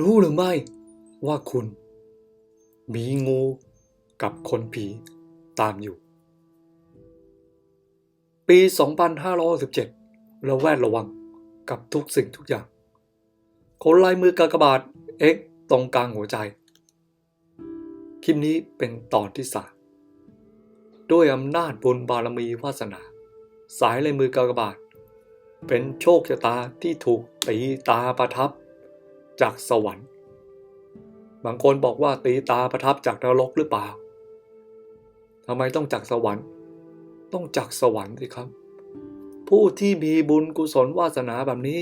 รู้หรือไม่ว่าคุณ มีงูกับคนผีตามอยู่ ปี 2517เราแวดระวังกับทุกสิ่งทุกอย่าง คนลายมือกากบาท X ตรงกลางหัวใจ คลิปนี้เป็นตอนที่สามด้วยอำนาจบุญบารมีวาสนา สายลายมือกากบาท เป็นโชคชะตาที่ถูกตีตาประทับ จากสวรรค์ บางคนบอกว่าตีตาประทับจากนรกหรือเปล่าทำไมต้องจากสวรรค์ ต้องจากสวรรค์สิครับ ผู้ที่มีบุญกุศลวาสนาแบบนี้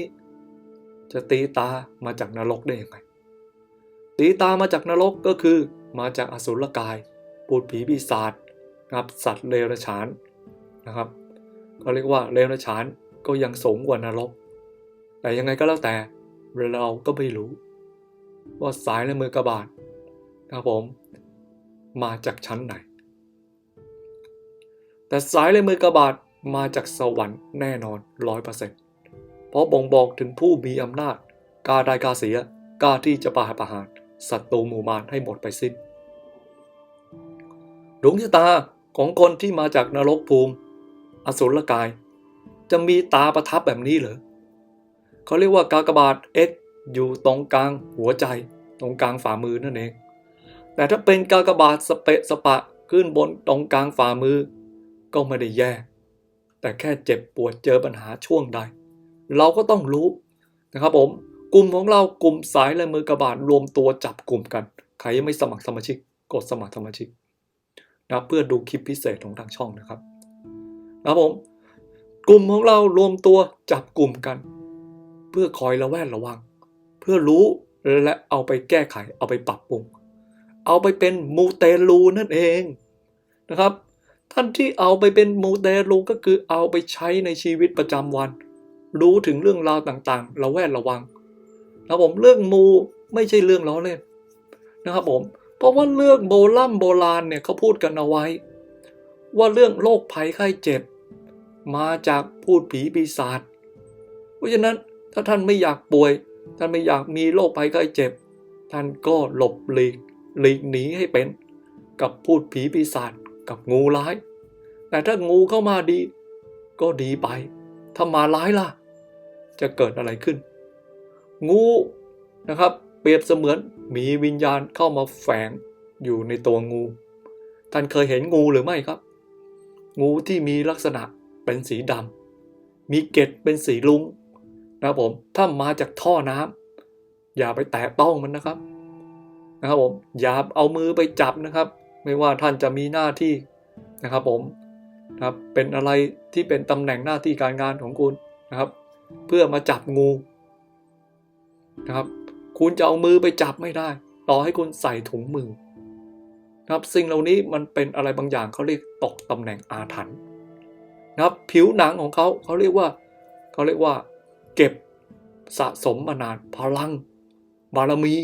จะตีตามาจากนรกได้ยังไง ตีตามาจากนรกก็คือมาจากอสุรกาย ปูดผีปีศาจนะครับสัตว์เลวฉานนะครับเขาเรียกว่าเลวฉานก็ยังสูงกว่านรก แต่ยังไงก็แล้วแต่ เราก็ไม่รู้ ว่าสายและมือกระบาดนะครับผม มาจากชั้นไหน แต่สายและมือกระบาดมาจากสวรรค์แน่นอนร้อยเปอร์เซ็นต์เพราะบ่งบอกถึงผู้มีอำนาจกาได้กาเสียกาที่จะปราบประหารศัตรูหมู่มารให้หมดไปสิ้นดวงชะตาของคนที่มาจากนรกภูมิ อสุรกาย จะมีตาประทับแบบนี้เหรอ เขาเรียกว่ากากบาท X อยู่ตรงกลางหัวใจ ตรงกลางฝ่ามือนั่นเอง แต่ถ้าเป็นกากบาทสเปะสปะขึ้นบนตรงกลางฝ่ามือ ก็ไม่ได้แย่ แต่แค่เจ็บปวดเจอปัญหาช่วงใด เราก็ต้องรู้นะครับผมกลุ่มของเรากลุ่มสายและมือกระบาดรวมตัวจับกลุ่มกัน ใครยังไม่สมัครสมาชิก กดสมัครสมาชิกนะเพื่อดูคลิปพิเศษของทางช่องนะครับ นะครับผม กลุ่มของเรารวมตัวจับกลุ่มกัน เพื่อคอยระแวดระวัง เพื่อรู้และเอาไปแก้ไข เอาไปปรับปรุง เอาไปเป็นมูเตลูนั่นเองนะครับ ท่านที่เอาไปเป็นมูเตลูก็คือเอาไปใช้ในชีวิตประจำวัน รู้ถึงเรื่องราวต่างๆ ระแวดระวังนะผมเรื่องมูไม่ใช่เรื่องล้อเล่นนะครับผมเพราะว่าเรื่องโบราณโบราณเนี่ยเขาพูดกันเอาไว้ ว่าเรื่องโรคภัยไข้เจ็บ มาจากพูดผีปีศาจเพราะฉะนั้น ถ้าท่านไม่อยากป่วย ท่านไม่อยากมีโรคภัยไข้เจ็บ ท่านก็หลบหลีกหลีกหนีให้เป็น กับพูดผีปีศาจกับงูร้าย แต่ถ้างูเข้ามาดี ก็ดีไป ถ้ามาร้ายล่ะ จะเกิดอะไรขึ้น งูนะครับ เปรียบเสมือนมีวิญญาณเข้ามาแฝงอยู่ในตัวงู ท่านเคยเห็นงูหรือไม่ครับ งูที่มีลักษณะเป็นสีดำมีเกล็ดเป็นสีลุง นะครับผมถ้ามาจากท่อน้ำอย่าไปแตะต้องมันนะครับนะครับผมอย่าเอามือไปจับนะครับ ไม่ว่าท่านจะมีหน้าที่นะครับผมนะครับเป็นอะไรที่เป็นตำแหน่งหน้าที่การงานของคุณนะครับ เพื่อมาจับงูนะครับ คุณจะเอามือไปจับไม่ได้ ต่อให้คุณใส่ถุงมือนะครับสิ่งเหล่านี้มันเป็นอะไรบางอย่างเขาเรียกตกตำแหน่งอาถรรพ์นะครับ ผิวหนังของเขาเขาเรียกว่าเขาเรียกว่า เก็บสะสมมานานพลัง บารมี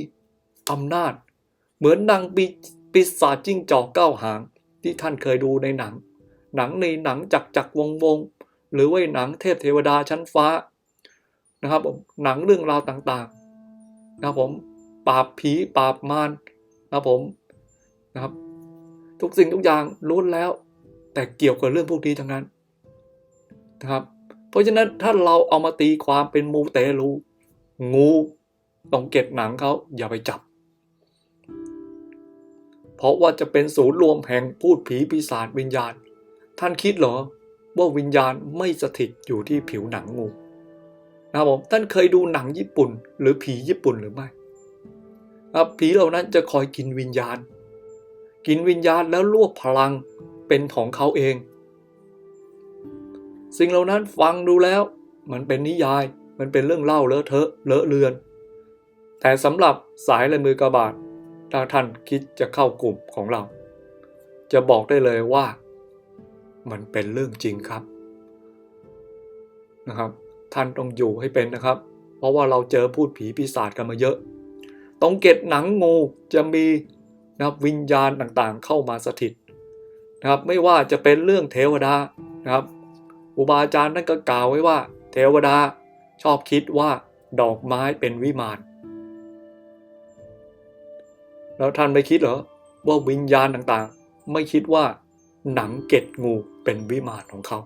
อำนาจ เหมือนนางปีปีศาจจิ้งจอกเก้าหางที่ท่านเคยดูในหนัง หนังในหนังจักจักวงวง หรือว่าหนังเทพเทวดาชั้นฟ้านะครับผมหนังเรื่องราวต่างๆนะครับผมปราบผีปราบมารนะครับผมนะครับ ทุกสิ่งทุกอย่างล้วนแล้ว แต่เกี่ยวกับเรื่องพวกนี้ทั้งนั้นนะครับ เพราะฉะนั้นถ้าเราเอามาตีความเป็นมูเตลู งูต้องเก็บหนังเขาอย่าไปจับ เพราะว่าจะเป็นศูนย์รวมแห่งพูดผีปีศาจวิญญาณ ท่านคิดเหรอ ว่าวิญญาณไม่สถิตอยู่ที่ผิวหนังงูนะครับผมท่านเคยดูหนังญี่ปุ่น หรือผีญี่ปุ่นหรือไม่ครับผีเหล่านั้นจะคอยกินวิญญาณ กินวิญญาณแล้วรวบพลังเป็นของเขาเอง สิ่งเหล่านั้นฟังดูแล้ว มันเป็นนิยาย มันเป็นเรื่องเล่าเลอะเทอะเลอะเลือน แต่สำหรับสายลายมือกระบาดถ้าท่านคิดจะเข้ากลุ่มของเรา จะบอกได้เลยว่า มันเป็นเรื่องจริงครับนะครับ ท่านต้องอยู่ให้เป็นนะครับ เพราะว่าเราเจอพูดผีปีศาจกันมาเยอะตรงเกตหนังงูจะมีนะครับวิญญาณต่างๆ เข้ามาสถิตนะครับ ไม่ว่าจะเป็นเรื่องเทวดานะครับ อุบาอาจารย์นั่นก็กล่าวไว้ว่า เทวดาชอบคิดว่าดอกไม้เป็นวิมาน แล้วท่านไม่คิดเหรอว่าวิญญาณต่างๆ ไม่คิดว่าหนังเกล็ดงูเป็นวิมานของเขา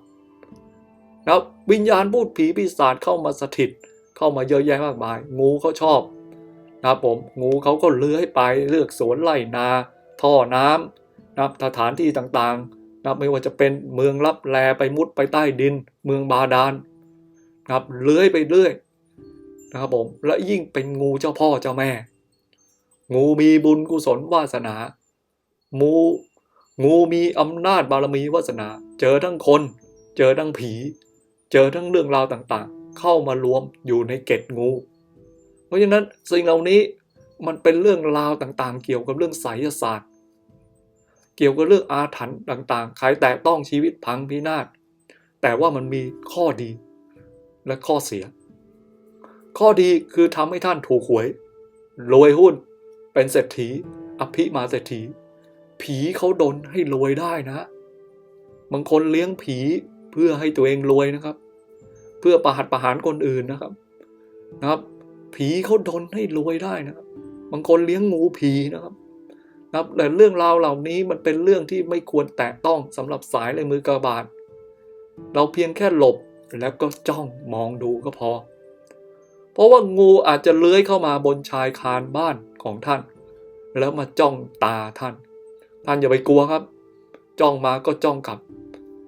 แล้ววิญญาณพูดผีปีศาจเข้ามาสถิต เข้ามาเยอะแยะมากมาย งูเขาชอบนะครับผมงูเขาก็เลื้อยไปเลือกสวนไร่นา ท่อน้ำนับสถานที่ต่างๆ นะครับไม่ว่าจะเป็นเมืองลับแลไปมุดไปใต้ดิน เมืองบาดาลนะครับเลื้อยไปเรื่อยนะครับผมและยิ่งเป็นงูเจ้าพ่อเจ้าแม่ งูมีบุญกุศลวาสนางูงูมีอำนาจบารมีวาสนา เจอทั้งคน เจอทั้งผี เจอทั้งเรื่องราวต่างๆ เข้ามารวมอยู่ในเกล็ดงู เพราะฉะนั้นสิ่งเหล่านี้มันเป็นเรื่องราวต่างๆ เกี่ยวกับเรื่องไสยศาสตร์ เกี่ยวกับเรื่องอาถรรพ์ต่างๆ ใครแตะต้องชีวิตพังพินาศ แต่ว่ามันมีข้อดีและข้อเสีย ข้อดีคือทำให้ท่านถูกหวยรวยหุ้น เป็นเศรษฐี อภิมาเศรษฐี ผีเขาดนให้รวยได้นะ บางคนเลี้ยงผีเพื่อให้ตัวเองรวยนะครับ เพื่อประหัตประหารคนอื่นนะครับ นะครับ ผีเขาดนให้รวยได้นะครับ บางคนเลี้ยงงูผีนะครับ นะครับแต่เรื่องราวเหล่านี้มันเป็นเรื่องที่ไม่ควรแตะต้องสำหรับสายลายมือกระบาดเราเพียงแค่หลบแล้วก็จ้องมองดูก็พอ เพราะว่างูอาจจะเลื้อยเข้ามาบนชายคานบ้านของท่าน แล้วมาจ้องตาท่าน ท่านอย่าไปกลัวครับ จ้องมาก็จ้องกลับ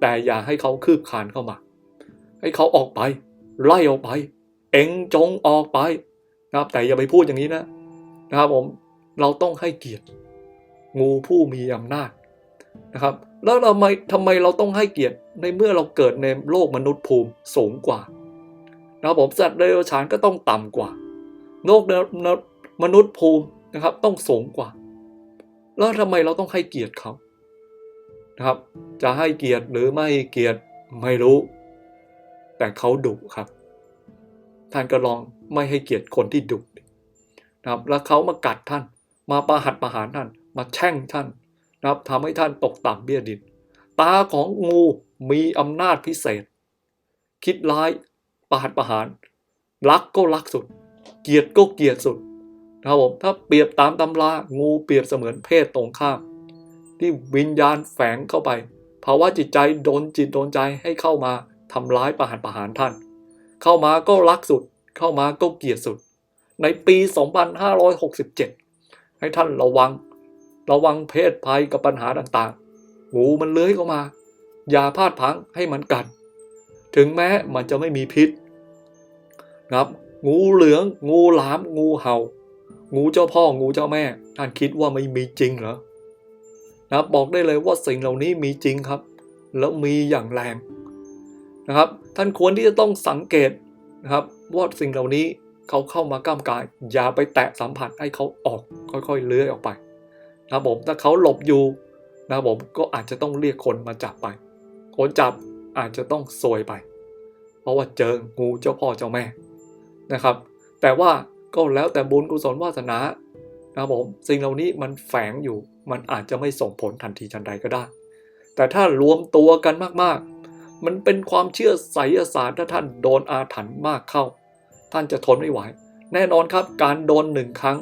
แต่อย่าให้เขาคืบคานเข้ามา ให้เขาออกไป ไล่ออกไป เอ็งจงออกไปนะครับแต่อย่าไปพูดอย่างนี้นะ นะครับผมเราต้องให้เกียรติ งูผู้มีอำนาจนะครับ แล้วเราไม่ทำไมเราต้องให้เกียรติในเมื่อเราเกิดในโลกมนุษย์ภูมิสูงกว่านะครับผมสัตว์เดรัจฉานก็ต้องต่ำกว่า โลกมนุษย์ภูมินะครับ ต้องสูงกว่า แล้วทำไมเราต้องให้เกียรติเขานะครับ จะให้เกียรติหรือไม่เกียรติไม่รู้ แต่เขาดุครับ ท่านก็ลองไม่ให้เกียรติคนที่ดุนะครับ แล้วเขามากัดท่าน มาประหัตประหารท่าน มาแช่งท่านนะครับทำให้ท่านตกต่ำเบี้ยดิน ตาของงูมีอำนาจพิเศษ คิดร้ายประหัตประหาร รักก็รักสุด เกลียดก็เกลียดสุดนะครับผมถ้าเปรียบตามตำรางูเปรียบเสมือนเพศตรงข้าม ที่วิญญาณแฝงเข้าไปภาวะจิตใจโดนจิตโดนใจให้เข้ามาทำร้ายประหารประหารท่าน เข้ามาก็รักสุด เข้ามาก็เกลียดสุด ในปี 2567 ให้ท่านระวัง ระวังเพศภัยกับปัญหาต่างๆ งูมันเลื้อยเข้ามา อย่าพลาดพังให้มันกัด ถึงแม้มันจะไม่มีพิษนะครับ งูเหลือง งูหลาม งูเห่า งูเจ้าพ่อ งูเจ้าแม่ ท่านคิดว่าไม่มีจริงเหรอนะครับบอกได้เลยว่าสิ่งเหล่านี้มีจริงครับ แล้วมีอย่างแรงนะครับ ท่านควรที่จะต้องสังเกตนะครับว่าสิ่งเหล่านี้เขาเข้ามาก้ามกาย อย่าไปแตะสัมผัสให้เขาออกค่อยๆเลื้อยออกไป นะครับผมถ้าเขาหลบอยู่นะครับผมก็อาจจะต้องเรียกคนมาจับไป คนจับอาจจะต้องซวยไป เพราะว่าเจองูเจ้าพ่อเจ้าแม่นะครับ แต่ว่าก็แล้วแต่บุญกุศลวาสนานะครับผมสิ่งเหล่านี้มันแฝงอยู่มันอาจจะไม่ส่งผลทันทีทันใดก็ได้ แต่ถ้ารวมตัวกันมากๆ มันเป็นความเชื่อไสยศาสตร์ถ้าท่านโดนอาถรรพ์มากเข้า ท่านจะทนไม่ไหว แน่นอนครับการโดนหนึ่งครั้ง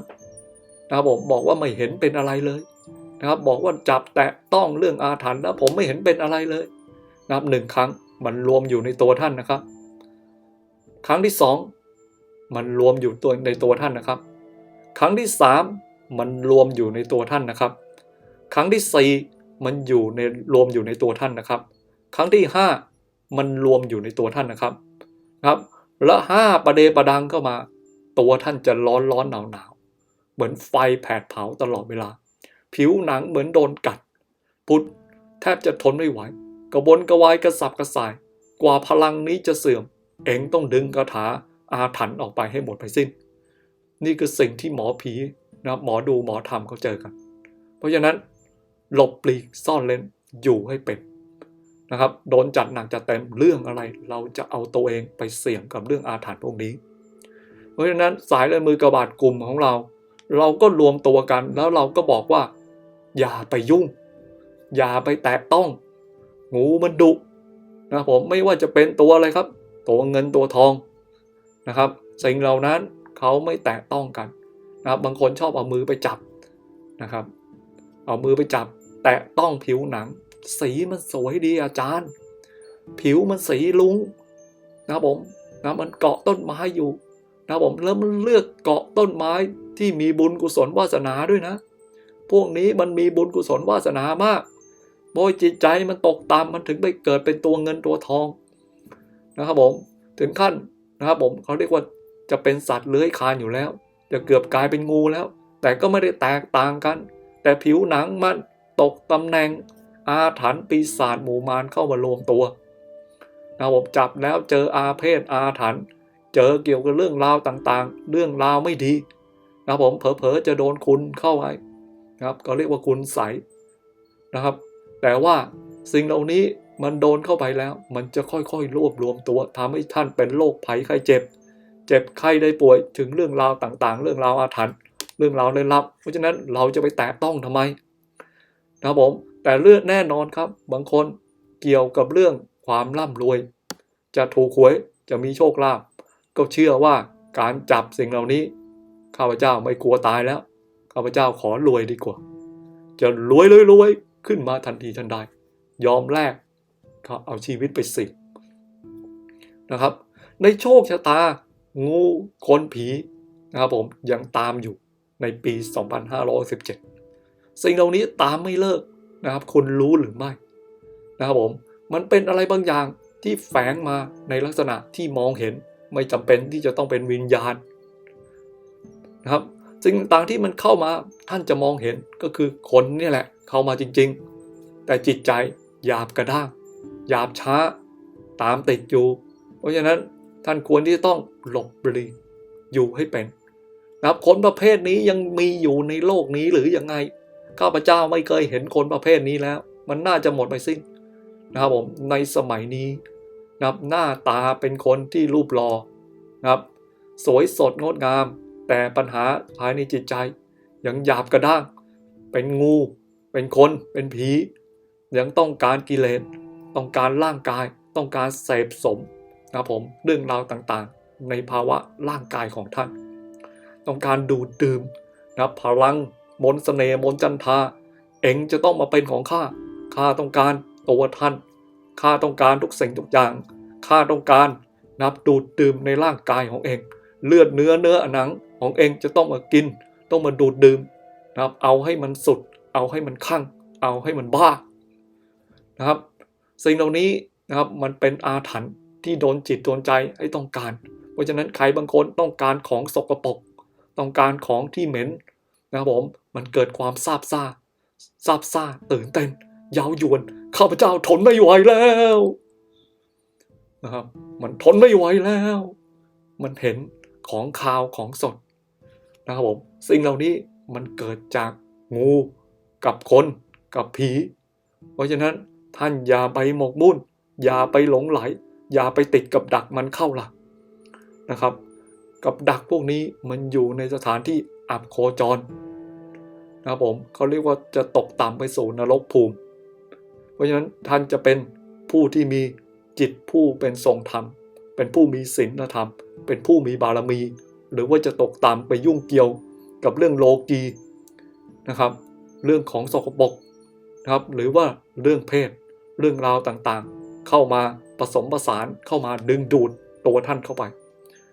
นะครับผมบอกว่าไม่เห็นเป็นอะไรเลยนะครับบอกว่าจับแตะต้องเรื่องอาถรรพ์แล้วผมไม่เห็นเป็นอะไรเลยนะครับหนึ่งครั้งมันรวมอยู่ในตัวท่านนะครับ ครั้งที่สองมันรวมอยู่ตัวในตัวท่านนะครับ ครั้งที่สามมันรวมอยู่ในตัวท่านนะครับ ครั้งที่สี่มันอยู่ในรวมอยู่ในตัวท่านนะครับ ครั้งที่ห้ามันรวมอยู่ในตัวท่านนะครับครับ และห้าประเดประดังเข้ามา ตัวท่านจะร้อนร้อนหนาวหนาว เหมือนไฟแผดเผาตลอดเวลา ผิวหนังเหมือนโดนกัด พุดแทบจะทนไม่ไหว กระบนกระวายกระสับกระส่าย กว่าพลังนี้จะเสื่อม เองต้องดึงคาถาอาถรรพ์ออกไปให้หมดไปสิ้น นี่คือสิ่งที่หมอผีนะหมอดูหมอธรรมเขาเจอกัน เพราะฉะนั้นหลบปลีกซ่อนเลนอยู่ให้เป็นนะครับโดนจัดหนักจัดเต็มเรื่องอะไร เราจะเอาตัวเองไปเสี่ยงกับเรื่องอาถรรพ์พวกนี้ เพราะฉะนั้นสายเลยมือกระบาดกลุ่มของเรา เราก็รวมตัวกันแล้วเราก็บอกว่า อย่าไปยุ่ง อย่าไปแตะต้อง งูมันดุนะผมไม่ว่าจะเป็นตัวอะไรครับ ตัวเงินตัวทองนะครับ สิ่งเหล่านั้นเขาไม่แตะต้องกันนะครับบางคนชอบเอามือไปจับนะครับ เอามือไปจับ แตะต้องผิวหนัง สีมันสวยดีอาจารย์ ผิวมันสีลุงนะครับผมนะมันเกาะต้นไม้อยู่นะครับผมแล้วมันเลือกเกาะต้นไม้ ที่มีบุญกุศลวาสนาด้วยนะ พวกนี้มันมีบุญกุศลวาสนามากโดยจิตใจมันตกต่ำมันถึงไปเกิดเป็นตัวเงินตัวทองนะครับผมถึงขั้นนะครับผมเขาเรียกว่าจะเป็นสัตว์เลื้อยคลานอยู่แล้ว จะเกือบกลายเป็นงูแล้ว แต่ก็ไม่ได้แตกต่างกัน แต่ผิวหนังมันตกตำแหน่งอาถรรพ์ปีศาจหมู่มารเข้ามารวมตัวนะครับผมจับแล้วเจออาเพศอาถรรพ์เจอเกี่ยวกับเรื่องราวต่างๆ เรื่องราวไม่ดี นะครับผมเผลอๆจะโดนคุณเข้าไว้นะครับก็เรียกว่าคุณใสนะครับ แต่ว่าสิ่งเหล่านี้มันโดนเข้าไปแล้ว มันจะค่อยๆรวบรวมตัวทำให้ท่านเป็นโรคภัยไข้เจ็บ เจ็บไข้ได้ป่วยถึงเรื่องราวต่างๆ เรื่องราวอาถรรพ์เรื่องราวเล่นลับ เพราะฉะนั้นเราจะไปแตะต้องทำไมนะครับผมแต่เรื่องแน่นอนครับ บางคนเกี่ยวกับเรื่องความร่ำรวย จะถูกหวยจะมีโชคลาภก็เชื่อว่าการจับสิ่งเหล่านี้ ข้าพเจ้าไม่กลัวตายแล้ว ข้าพเจ้าขอรวยดีกว่า จะรวยเลยรวยขึ้นมาทันทีทันใด ยอมแลกเอาชีวิตไปสินะครับ ในโชคชะตา งูคนผีนะครับผมยังตามอยู่ในปี 2517 สิ่งเหล่านี้ตามไม่เลิกนะครับ คุณรู้หรือไม่นะครับผม มันเป็นอะไรบางอย่างที่แฝงมาในลักษณะที่มองเห็น ไม่จำเป็นที่จะต้องเป็นวิญญาณ นะครับสิ่งต่างๆที่มันเข้ามาท่านจะมองเห็นก็คือคนนี่แหละเข้ามาจริง ๆ แต่จิตใจหยาบกระด้างหยาบช้า ตามติดอยู่ เพราะฉะนั้นท่านควรที่จะต้องหลบหลีกอยู่ให้เป็นนะครับคนประเภทนี้ยังมีอยู่ในโลกนี้หรือยังไงข้าพเจ้าไม่เคยเห็นคนประเภทนี้แล้ว มันน่าจะหมดไปสิ้นนะครับผมในสมัยนี้นะครับหน้าตาเป็นคนที่รูปหลอ่อนะครับ สวยสดงดงาม แต่ปัญหาภายในจิตใจ ยังหยาบกระด้าง เป็นงู เป็นคน เป็นผี ยังต้องการกิเลส ต้องการร่างกาย ต้องการเสพสมนะครับผมเรื่องราวต่างๆ ในภาวะร่างกายของท่าน ต้องการดูดดื่มนะพลังมนต์เสน่ห์มนจันทา เองจะต้องมาเป็นของข้า ข้าต้องการตัวท่าน ข้าต้องการทุกสิ่งทุกอย่าง ข้าต้องการนับดูดดื่มในร่างกายของเอง เลือดเนื้อเนื้อหนัง ของเองจะต้องมากิน ต้องมาดูดดื่มนะครับ เอาให้มันสุด เอาให้มันคั่ง เอาให้มันบ้านะครับ สิ่งเหล่านี้นะครับมันเป็นอาถรรพ์ที่โดนจิตโดนใจให้ต้องการ เพราะฉะนั้นใครบางคนต้องการของสกปรกต้องการของที่เหม็นนะครับผมมันเกิดความซาบซ่าซาบซ่าตื่นเต้นเย้ายวนข้าพเจ้าทนไม่ไหวแล้วนะครับ มันทนไม่ไหวแล้ว มันเห็นของคาวของสด นะครับผมสิ่งเหล่านี้มันเกิดจากงูกับคนกับผี เพราะฉะนั้นท่านอย่าไปหมกมุ่น อย่าไปหลงไหล อย่าไปติดกับดักมันเข้าล่ะนะครับ กับดักพวกนี้มันอยู่ในสถานที่อับโคจรนะครับผมเขาเรียกว่าจะตกต่ำไปสู่นรกภูมิ เพราะฉะนั้นท่านจะเป็นผู้ที่มีจิตผู้เป็นทรงธรรม เป็นผู้มีศีลธรรม เป็นผู้มีบารมี หรือว่าจะตกต่ำไปยุ่งเกี่ยวกับเรื่องโลกีนะครับ เรื่องของสกปรกนะครับ หรือว่าเรื่องเพศ เรื่องราวต่างๆ เข้ามาผสมผสานเข้ามาดึงดูดตัวท่านเข้าไป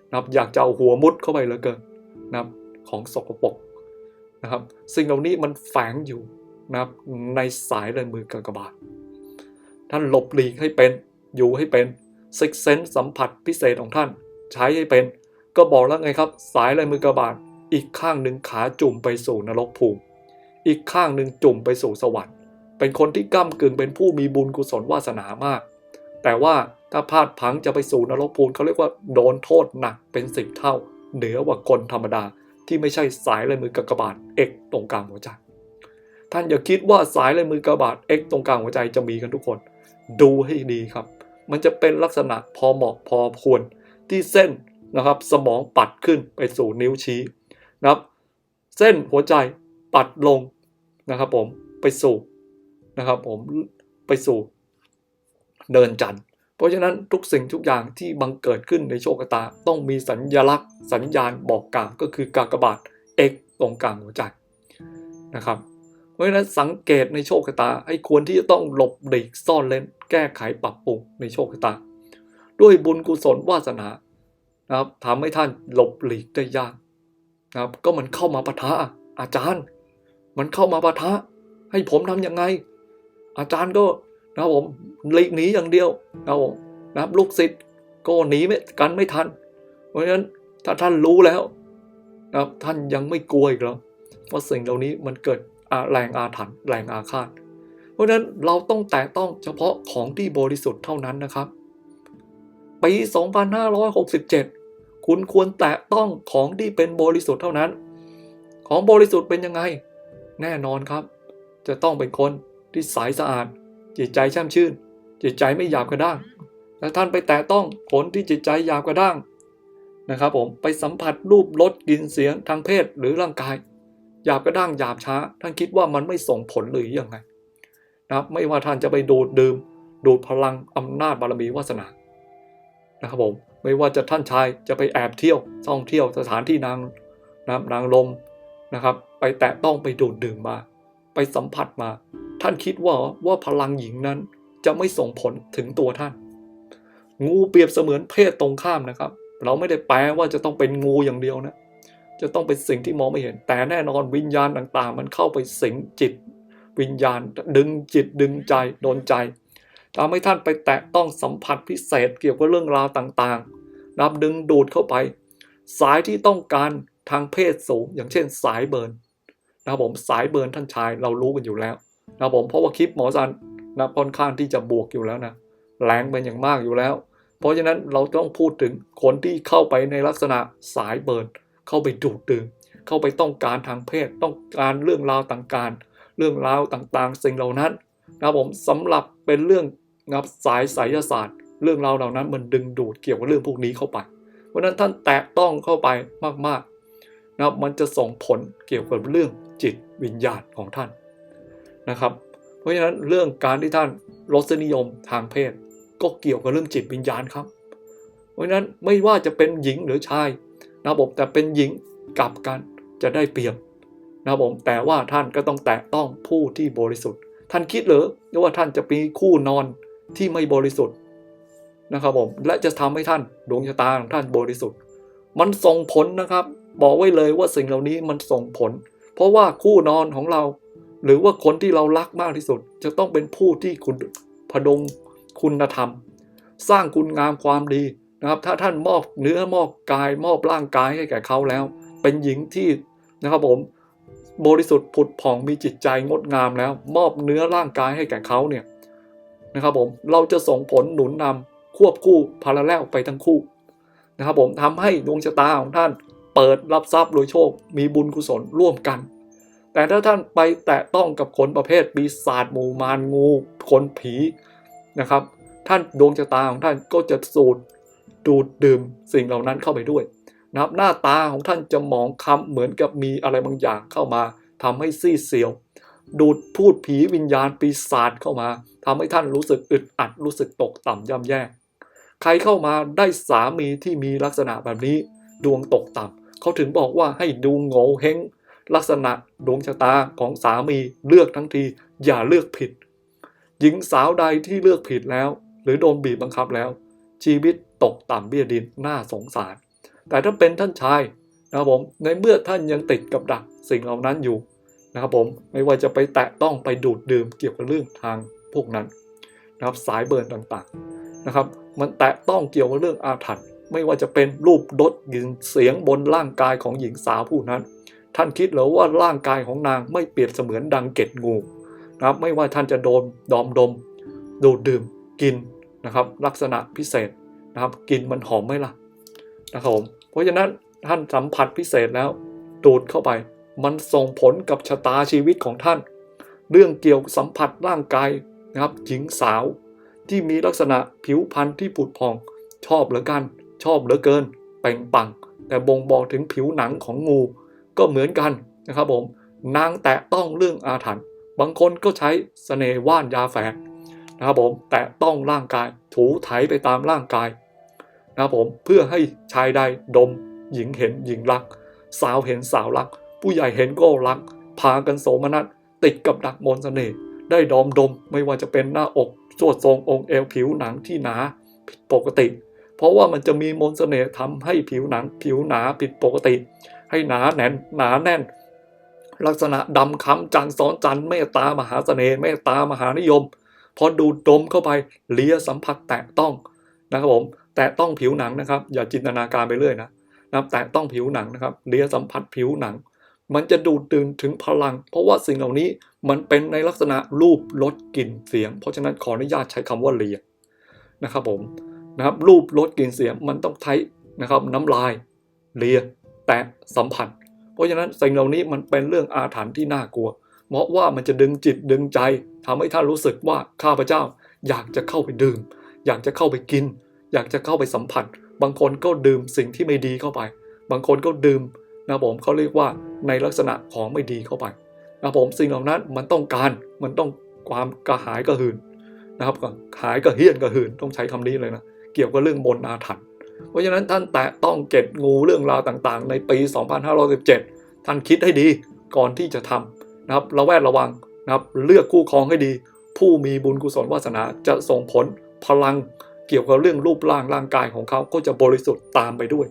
นะครับอยากจะเอาหัวมุดเข้าไปเหลือเกินนะครับของสกปรกนะครับ สิ่งเหล่านี้มันแฝงอยู่นะครับในสายลายมือกากบาทท่านหลบหลีกให้เป็นอยู่ให้เป็นซิกเซนสัมผัสพิเศษของท่าน ใช้ให้เป็น ก็บอกแล้วไงครับ สายลายมือกระบาดอีกข้างหนึ่งขาจุ่มไปสู่นรกภูมิ อีกข้างหนึ่งจุ่มไปสู่สวรรค์ เป็นคนที่ก้ากึ่งเป็นผู้มีบุญกุศลวาสนามาก แต่ว่าถ้าพลาดพลังจะไปสู่นรกภูมิเขาเรียกว่าโดนโทษหนักเป็นสิบเท่า เหนือกว่าคนธรรมดาที่ไม่ใช่สายลายมือกากบาทเอกตรงกลางหัวใจ ท่านอย่าคิดว่าสายลายมือกากบาทเอกตรงกลางหัวใจจะมีกันทุกคน ดูให้ดีครับ มันจะเป็นลักษณะพอเหมาะพอควรที่เส้น นะครับสมองปัดขึ้นไปสู่นิ้วชี้นะครับ เส้นหัวใจปัดลงนะครับผมไปสู่นะครับผมไปสู่เดินจันทร์เพราะฉะนั้นทุกสิ่งทุกอย่างที่บังเกิดขึ้นในโชคชะตาต้องมีสัญญลักษณ์ สัญญาณบอกกล่าวก็คือกากบาท X ตรงกลางหัวใจนะครับ เพราะฉะนั้นสังเกตในโชคชะตาให้ควรที่จะต้องหลบหลีกซ่อนเล่นแก้ไขปรับปรุงในโชคชะตา ด้วยบุญกุศลวาสนา นะครับทำให้ท่านหลบหลีกได้ยากนะครับ ก็มันเข้ามาปะทะอาจารย์ มันเข้ามาปะทะ ให้ผมทำยังไง อาจารย์ก็นะครับผมหลีกหนีอย่างเดียวนะครับผมนะครับลูกศิษย์ก็หนีไม่กันไม่ทัน เพราะฉะนั้นถ้าท่านรู้แล้วนะครับท่านยังไม่กลัวอีกเหรอว่าสิ่งเหล่านี้มันเกิดแรงอาถรรพ์แรงอาฆาต เพราะฉะนั้นเราต้องแตะต้องเฉพาะของที่บริสุทธิ์เท่านั้นนะครับ ปี 2567 คุณควรแตะต้องของที่เป็นบริสุทธิ์เท่านั้น ของบริสุทธิ์เป็นยังไง แน่นอนครับ จะต้องเป็นคนที่ใสสะอาด จิตใจแช่มชื่น จิตใจไม่หยาบกระด้างและท่านไปแตะต้องคนที่จิตใจหยาบกระด้างนะครับผมไปสัมผัสรูปรสกลิ่นเสียงทางเพศหรือร่างกายหยาบกระด้างหยาบช้า ท่านคิดว่ามันไม่ส่งผลหรือยังไงนะครับไม่ว่าท่านจะไปดูดดื่มดูดพลังอำนาจบารมีวาสนา นะครับผมไม่ว่าจะท่านชายจะไปแอบเที่ยวท่องเที่ยวสถานที่นางนะนางลมนะครับ ไปแตะต้องไปดูดดื่มมา ไปสัมผัสมา ท่านคิดว่าว่าพลังหญิงนั้นจะไม่ส่งผลถึงตัวท่าน งูเปรียบเสมือนเพศตรงข้ามนะครับ เราไม่ได้แปลว่าจะต้องเป็นงูอย่างเดียวนะ จะต้องเป็นสิ่งที่มองไม่เห็น แต่แน่นอนวิญญาณต่างๆ มันเข้าไปสิงจิต วิญญาณดึงจิตดึงใจโดนใจ ทำให้ท่านไปแตะต้องสัมผัสพิเศษเกี่ยวกับเรื่องราวต่างๆนับดึงดูดเข้าไป สายที่ต้องการทางเพศสูง อย่างเช่นสายเบิร์นนะครับผมสายเบิร์นท่านชายเรารู้กันอยู่แล้วนะครับผมเพราะว่าคลิปหมอซันนะค่อนข้างที่จะบวกอยู่แล้วนะแรงเป็นอย่างมากอยู่แล้ว เพราะฉะนั้นเราต้องพูดถึงคนที่เข้าไปในลักษณะสายเบิร์นเข้าไปดูดดื่มเข้าไปต้องการทางเพศ ต้องการเรื่องราวต่างๆเรื่องราวต่างๆ สิ่งเหล่านั้นนะครับผมสำหรับเป็นเรื่อง นะครับสายไสยศาสตร์ เรื่องราวเหล่านั้นมันดึงดูดเกี่ยวกับเรื่องพวกนี้เข้าไป เพราะนั้นท่านแตะต้องเข้าไปมากๆนะครับมันจะส่งผลเกี่ยวกับเรื่องจิตวิญญาณของท่านนะครับ เพราะฉะนั้นเรื่องการที่ท่านรสนิยมทางเพศ ก็เกี่ยวกับเรื่องจิตวิญญาณครับ เพราะฉะนั้นไม่ว่าจะเป็นหญิงหรือชายนะผมแต่เป็นหญิงกลับกันจะได้เปรียบนะผมแต่ว่าท่านก็ต้องแตะต้องผู้ที่บริสุทธิ์ ท่านคิดเหรือว่าท่านจะมีคู่นอน ที่ไม่บริสุทธิ์นะครับผมและจะทำให้ท่านดวงชะตาของท่านบริสุทธิ์ มันส่งผลนะครับ บอกไว้เลยว่าสิ่งเหล่านี้มันส่งผล เพราะว่าคู่นอนของเรา หรือว่าคนที่เรารักมากที่สุด จะต้องเป็นผู้ที่คุณพดงคุณธรรม สร้างคุณงามความดีนะครับ ถ้าท่านมอบเนื้อมอบกายมอบร่างกายให้แก่เขาแล้ว เป็นหญิงที่นะครับผมบริสุทธิ์ผุดผ่องมีจิตใจงดงามแล้ว มอบเนื้อร่างกายให้แก่เขาเนี่ย นะครับผมเราจะส่งผลหนุนนำควบคู่พาราแลลไปทั้งคู่นะครับผมทำให้ดวงชะตาของท่านเปิดรับทรัพย์โดยโชค มีบุญกุศลร่วมกัน แต่ถ้าท่านไปแตะต้องกับคนประเภทปีศาจหมู่มารงู คนผีนะครับ ท่านดวงชะตาของท่านก็จะสูดดูดดื่มสิ่งเหล่านั้นเข้าไปด้วยนะครับหน้าตาของท่านจะมองค้ำเหมือนกับมีอะไรบางอย่างเข้ามาทำให้ซีเซียว ดูดพูดผีวิญญาณปีศาจเข้ามาทำให้ท่านรู้สึกอึดอัดรู้สึกตกต่ำย่ำแย่ ใครเข้ามาได้สามีที่มีลักษณะแบบนี้ ดวงตกต่ำเขาถึงบอกว่าให้ดูโง่เฮงลักษณะดวงชะตาของสามีเลือกทั้งที อย่าเลือกผิด หญิงสาวใดที่เลือกผิดแล้ว หรือโดนบีบบังคับแล้ว ชีวิตตกต่ำเบี้ยดินน่าสงสาร แต่ถ้าเป็นท่านชายนะผมในเมื่อท่านยังติดกับดักสิ่งเหล่านั้นอยู่ นะครับผมไม่ว่าจะไปแตะต้องไปดูดดื่มเกี่ยวกับเรื่องทางพวกนั้นนะครับสายเบิร์นต่างๆนะครับ มันแตะต้องเกี่ยวกับเรื่องอาถรรพ์ไม่ว่าจะเป็นรูปดดยินเสียงบนร่างกายของหญิงสาวผู้นั้น ท่านคิดหรือว่าร่างกายของนางไม่เปรียบเสมือนดังเกตงูนะครับไม่ว่าท่านจะโดนดอมดม ดูดดื่มกินนะครับลักษณะพิเศษนะครับกินมันหอมไหมล่ะนะครับผมเพราะฉะนั้นท่านสัมผัสพิเศษแล้วดูดเข้าไป มันส่งผลกับชะตาชีวิตของท่าน เรื่องเกี่ยวสัมผัสร่างกายนะครับหญิงสาวที่มีลักษณะผิวพรรณที่ผุดพอง ชอบเหลือกัน ชอบเหลือเกินเป่งปัง แต่บ่งบอกถึงผิวหนังของงูก็เหมือนกันนะครับผมนางแตะต้องเรื่องอาถรรพ์บางคนก็ใช้เสน่ห์ว่านยาแฝดนะครับผมแตะต้องร่างกายถูไถไปตามร่างกายนะครับผมเพื่อให้ชายใดดมหญิงเห็นหญิงรัก สาวเห็นสาวรัก ผู้ใหญ่เห็นก็รักพากันโสมนัสติดกับดักมนต์เสน่ห์ได้ดอมดมไม่ว่าจะเป็นหน้าอกสวดทรงองค์เอวผิวหนังที่หนาผิดปกติ เพราะว่ามันจะมีมนต์เสน่ห์ทำให้ผิวหนังผิวหนาผิดปกติ ให้หนาแน่นหนาแน่น ลักษณะดำค้ำจันทร์ซ้อนจันทร์เมตตามหาเสน่ห์เมตตามหานิยม พอดูดดมเข้าไปเลียสัมผัสแตะต้องนะครับผมแตะต้องผิวหนังนะครับ อย่าจินตนาการไปเรื่อยนะนะแตะต้องผิวหนังนะครับเลียสัมผัสผิวหนัง มันจะดูดดึงถึงพลัง เพราะว่าสิ่งเหล่านี้มันเป็นในลักษณะรูปรสกลิ่นเสียง เพราะฉะนั้นขออนุญาตใช้คำว่าเลียนะครับผมนะครับรูปรสกลิ่นเสียงมันต้องใช้นะครับน้ำลายเลียแตะสัมผัส เพราะฉะนั้นสิ่งเหล่านี้มันเป็นเรื่องอาถรรพ์ที่น่ากลัว เพราะว่ามันจะดึงจิตดึงใจทำให้ท่านรู้สึกว่าข้าพเจ้า อยากจะเข้าไปดื่ม อยากจะเข้าไปกิน อยากจะเข้าไปสัมผัส บางคนก็ดื่มสิ่งที่ไม่ดีเข้าไป บางคนก็ดื่ม นะผมเขาเรียกว่าในลักษณะของไม่ดีเข้าไปนะผมสิ่งเหล่านั้นมันต้องการมันต้องความกระหายกระหืนนะครับก็หายกระเฮี้ยนกระหืนต้องใช้คำนี้เลยนะเกี่ยวกับเรื่องบนอาถรรพ์เพราะฉะนั้นท่านแตะต้องเก็บงูเรื่องราวต่างๆ ในปี 2517 ท่านคิดให้ดีก่อนที่จะทำนะครับระแวดระวังนะครับเลือกคู่ครองให้ดี ผู้มีบุญกุศลวาสนาจะส่งผลพลังเกี่ยวกับเรื่องรูปร่างร่างกายของเขาก็จะบริสุทธิ์ตามไปด้วย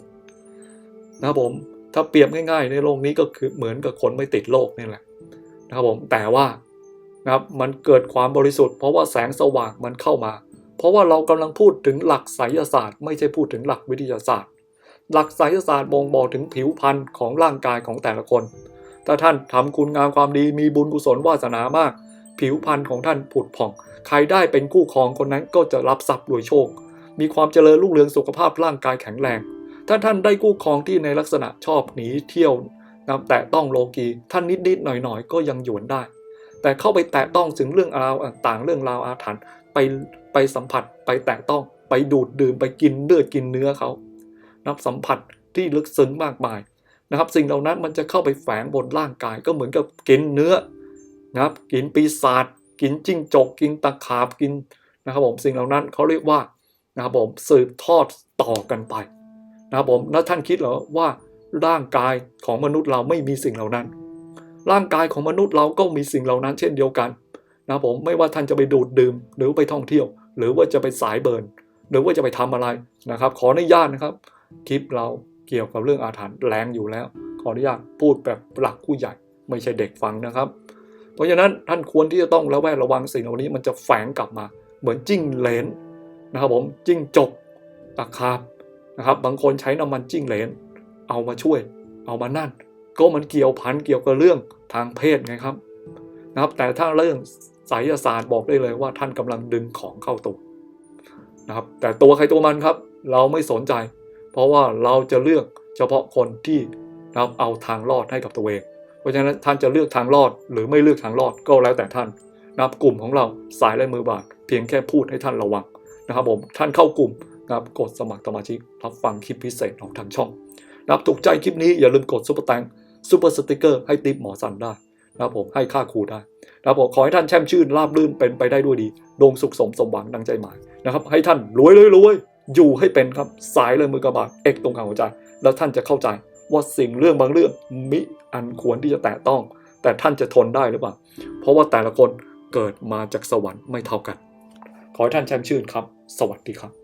นะครับผม ถ้าเปรียบง่ายๆ ในโลกนี้ก็คือเหมือนกับคนไม่ติดโลกนี่แหละนะครับผมแต่ว่านะครับมันเกิดความบริสุทธิ์ เพราะว่าแสงสว่างมันเข้ามา เพราะว่าเรากำลังพูดถึงหลักไสยศาสตร์ ไม่ใช่พูดถึงหลักวิทยาศาสตร์ หลักไสยศาสตร์บ่งบอกถึงผิวพรรณของร่างกายของแต่ละคน ถ้าท่านทำคุณงามความดีมีบุญกุศลวาสนามาก ผิวพรรณของท่านผุดผ่อง ใครได้เป็นคู่ครองคนนั้นก็จะรับทรัพย์รวยโชค มีความเจริญรุ่งเรืองสุขภาพร่างกายแข็งแรง ถ้าท่านได้คู่ครองที่ในลักษณะชอบหนีเที่ยวนะแตะต้องโลกีท่านนิดๆหน่อยๆ ก็ยังหยวนได้ แต่เข้าไปแตะต้องถึงเรื่องราวต่างเรื่องราวอาถรรพ์ไปไปสัมผัสไปแตะต้องไปดูดดื่มไปกินเลือดกินเนื้อเขานับสัมผัสที่ลึกซึ้งมากมายนะครับ สิ่งเหล่านั้นมันจะเข้าไปแฝงบนร่างกายก็เหมือนกับกินเนื้อนะครับ กินปีศาจกินจิ้งจก กินตะขาบกินนะครับผมสิ่งเหล่านั้นเขาเรียกว่านะครับผมสืบทอดต่อกันไป นะครับผมแล้วท่านคิดเหรอว่าร่างกายของมนุษย์เราไม่มีสิ่งเหล่านั้น ร่างกายของมนุษย์เราก็มีสิ่งเหล่านั้น เช่นเดียวกันนะผมไม่ว่าท่านจะไปดูดดื่ม หรือไปท่องเที่ยว หรือว่าจะไปสายเบิร์นหรือว่าจะไปทำอะไรนะครับ ขออนุญาตนะครับคลิปเราเกี่ยวกับเรื่องอาถรรพ์แรงอยู่แล้ว ขออนุญาตพูดแบบหลักผู้ใหญ่ไม่ใช่เด็กฟังนะครับ เพราะฉะนั้นท่านควรที่จะต้องระแวดระวังสิ่งเหล่านี้มันจะแฝงกลับมา เหมือนจิ้งเหลนนะครับผมจิ้งจกตะขาบ นะครับ บางคนใช้น้ำมันจิ้งเหลน เอามาช่วย เอามานั่น ก็มันเกี่ยวพันเกี่ยวกับเรื่องทางเพศไงครับนะครับ แต่ถ้าเรื่องไสยศาสตร์บอกได้เลยว่าท่านกำลังดึงของเข้าตัวนะครับ แต่ตัวใครตัวมันครับ เราไม่สนใจ เพราะว่าเราจะเลือกเฉพาะคนที่นะครับเอาทางรอดให้กับตัวเอง เพราะฉะนั้นท่านจะเลือกทางรอดหรือไม่เลือกทางรอดก็แล้วแต่ท่านนะครับกลุ่มของเราสายและมือบาทเพียงแค่พูดให้ท่านระวังนะครับผมท่านเข้ากลุ่ม นะครับกดสมัครสมาชิกรับฟังคลิปพิเศษของทางช่องนะครับถูกใจคลิปนี้อย่าลืมกดซุปเปอร์แตงซุปเปอร์สติกเกอร์ให้ติปหมอสันได้นะครับผมให้ค่าครูได้นะครับผมขอให้ท่านแช่มชื่นราบรื่นเป็นไปได้ด้วยดีด่งสุขสมสมหวังดังใจหมายนะครับให้ท่านรวยเลยรวยอยู่ให้เป็นครับสายเลยมือกระบาดเอกตรงกลางหัวใจ แล้วท่านจะเข้าใจว่าสิ่งเรื่องบางเรื่องมิอันควรที่จะแตะต้อง แต่ท่านจะทนได้หรือเปล่า เพราะว่าแต่ละคนเกิดมาจากสวรรค์ไม่เท่ากัน ขอให้ท่านแช่มชื่นครับ สวัสดีครับ